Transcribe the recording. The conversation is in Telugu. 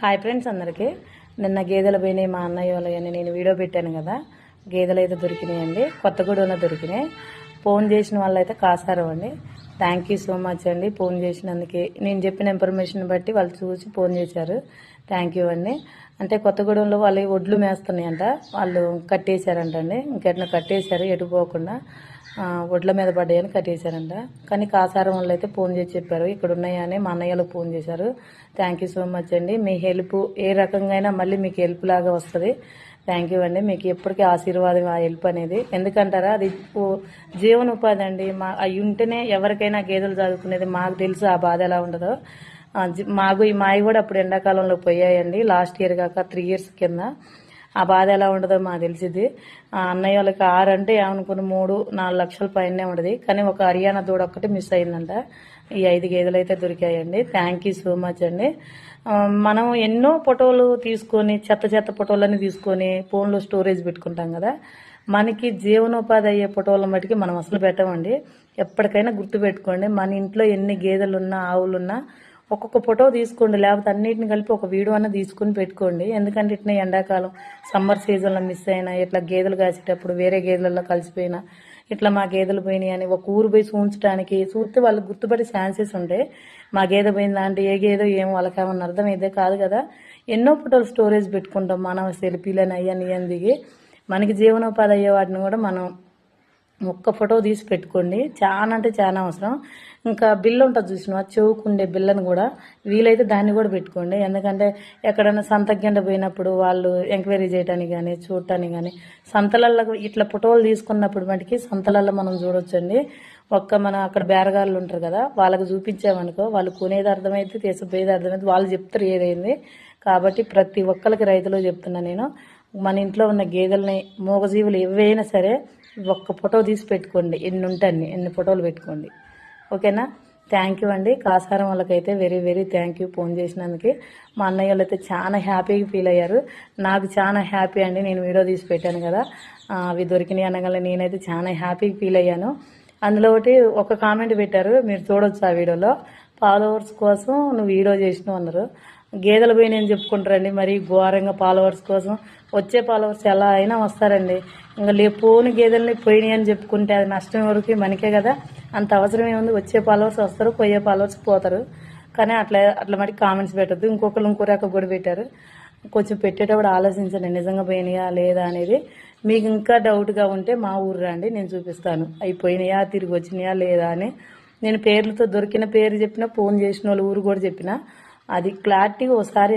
హాయ్ ఫ్రెండ్స్ అందరికీ. నిన్న గేదెలు పోయినాయి మా అన్నయ్య వాళ్ళని నేను వీడియో పెట్టాను కదా. గేదెలు అయితే దొరికినాయండి. కొత్తగూడెంలో దొరికినాయి. ఫోన్ చేసిన వాళ్ళు అయితే కాసారు అండి. థ్యాంక్ యూ సో మచ్ అండి. ఫోన్ చేసినందుకే నేను చెప్పిన ఇన్ఫర్మేషన్ బట్టి వాళ్ళు చూసి ఫోన్ చేశారు. థ్యాంక్ యూ అండి. అంటే కొత్తగూడెంలో వాళ్ళు ఒడ్లు మేస్తున్నాయంట. వాళ్ళు కట్టేశారంట అండి. ఇంకెట్లా కట్టేశారు ఎటు పోకుండా ఒడ్ల మీద పడ్డాయని కట్టేశారంట. కానీ కాసారం వాళ్ళు అయితే ఫోన్ చేసి చెప్పారు. ఇక్కడ ఉన్నాయని మా అన్నయ్యలకు ఫోన్ చేశారు. థ్యాంక్ యూ సో మచ్ అండి. మీ హెల్ప్ ఏ రకంగా అయినా మళ్ళీ మీకు హెల్ప్ లాగా వస్తుంది. థ్యాంక్ యూ అండి. మీకు ఎప్పటికీ ఆశీర్వాదం ఆ హెల్ప్ అనేది. ఎందుకంటారా అది జీవన జీవనోపాధి అండి. మా అవి ఉంటేనే ఎవరికైనా గేదెలు చదువుకునేది మాకు తెలుసు ఆ బాధ ఎలా ఉండదో. మాకు ఈ మావి కూడా అప్పుడు ఎండాకాలంలో పోయాయండి. లాస్ట్ ఇయర్ కాక త్రీ ఇయర్స్ కింద. ఆ బాధ ఎలా ఉండదో మాకు తెలిసింది ఆ అన్నయ్య వాళ్ళకి ఆరు అంటే ఏమనుకున్న మూడు నాలుగు లక్షల పైనే ఉండదు. కానీ ఒక హర్యానా దూడ ఒక్కటి మిస్ అయిందంట. ఈ ఐదు గేదెలు అయితే దొరికాయండి. థ్యాంక్ యూ సో మచ్ అండి. మనం ఎన్నో ఫోటోలు తీసుకొని చెత్త చెత్త ఫోటోలన్నీ తీసుకొని ఫోన్లో స్టోరేజ్ పెట్టుకుంటాం కదా. మనకి జీవనోపాధి అయ్యే ఫోటోల మటుకి మనం అసలు పెట్టమండి. ఎప్పటికైనా గుర్తుపెట్టుకోండి మన ఇంట్లో ఎన్ని గేదెలున్నా ఆవులున్నా ఒక్కొక్క ఫోటో తీసుకోండి. లేకపోతే అన్నిటిని కలిపి ఒక వీడియో అన్న తీసుకుని పెట్టుకోండి. ఎందుకంటే ఇట్లా ఎండాకాలం సమ్మర్ సీజన్లో మిస్ అయినా ఇట్లా గేదెలు కాసేటప్పుడు వేరే గేదెలలో కలిసిపోయినా ఇట్లా మా గేదెలు పోయినాయి అని ఒక ఊరు పోయి చూంచడానికి చూస్తే వాళ్ళు గుర్తుపడే ఛాన్సెస్ ఉంటాయి మా గేదె పోయిందా అంటే ఏ గేదో ఏం వాళ్ళకి ఏమన్నా అర్థమైతే కాదు కదా. ఎన్నో ఫోటోలు స్టోరేజ్ పెట్టుకుంటాం మనం సెల్ఫీలని అయ్యని ఇయ్యని దిగి మనకి జీవనోపాధి అయ్యే వాటిని కూడా మనం ఒక్క ఫోటో తీసి పెట్టుకోండి. చాలా అంటే చాలా అవసరం. ఇంకా బిల్లు ఉంటుంది చూసిన చెవుకుండే బిల్లను కూడా. వీలైతే దాన్ని కూడా పెట్టుకోండి. ఎందుకంటే ఎక్కడైనా సంతగ్గిండ పోయినప్పుడు వాళ్ళు ఎంక్వైరీ చేయడానికి కానీ చూడటానికి కానీ సంతలల్లో ఇట్లా ఫోటోలు తీసుకున్నప్పుడు మటుకి సంతలల్లో మనం చూడొచ్చండి. ఒక్క మన అక్కడ బేరగాళ్ళు ఉంటారు కదా వాళ్ళకి చూపించామనుకో వాళ్ళు కొనేది అర్థమైతే తీసుకుపోయేది అర్థమైతే వాళ్ళు చెప్తారు ఏదైంది. కాబట్టి ప్రతి ఒక్కరికి రైతులు చెప్తున్నా నేను మన ఇంట్లో ఉన్న గేదెలని మూగజీవులు ఏవైనా సరే ఒక్క ఫోటో తీసి పెట్టుకోండి. ఎన్ని ఉంటాయి ఎన్ని ఫోటోలు పెట్టుకోండి. ఓకేనా? థ్యాంక్ యూ అండి. కాసారం వాళ్ళకైతే very very thank you phone చేసినందుకు. మా అన్నయ్య వాళ్ళు అయితే చాలా హ్యాపీగా ఫీల్ అయ్యారు. నాకు చాలా హ్యాపీ అండి. నేను వీడియో తీసి పెట్టాను కదా. అవి దొరికినాయి అనగానే నేనైతే చాలా హ్యాపీగా ఫీల్ అయ్యాను. అందులో ఒకటి ఒక కామెంట్ పెట్టారు. మీరు చూడొచ్చు ఆ వీడియోలో ఫాలోవర్స్ కోసం నువ్వు వీడియో చేసినావు అన్నారు. గేదెలు పోయి నేను చెప్పుకుంటారండి. మరి ఘోరంగా ఫాలోవర్స్ కోసం వచ్చే ఫాలోవర్స్ ఎలా అయినా వస్తారండి. ఇంకా లే పోని గేదెల్ని పోయినాయి అని చెప్పుకుంటే అది నష్టం వరకు మనకే కదా. అంత అవసరం ఏముంది? వచ్చే ఫాలోవర్స్ వస్తారు పోయే ఫాలోవర్స్ పోతారు. కానీ అట్లా అట్లా మరి కామెంట్స్ పెట్టద్దు. ఇంకొకరు ఇంకో రకం కూడా పెట్టారు. కొంచెం పెట్టేటప్పుడు ఆలోచించండి. నిజంగా పోయినాయా లేదా అనేది. మీకు ఇంకా డౌట్గా ఉంటే మా ఊరు రండి నేను చూపిస్తాను. అయిపోయినాయా? తిరిగి వచ్చినాయా లేదా అని. నేను పేర్లతో దొరికిన పేరు చెప్పిన ఫోన్ చేసిన వాళ్ళు ఊరు కూడా చెప్పిన. అది క్లారిటీగా ఒకసారి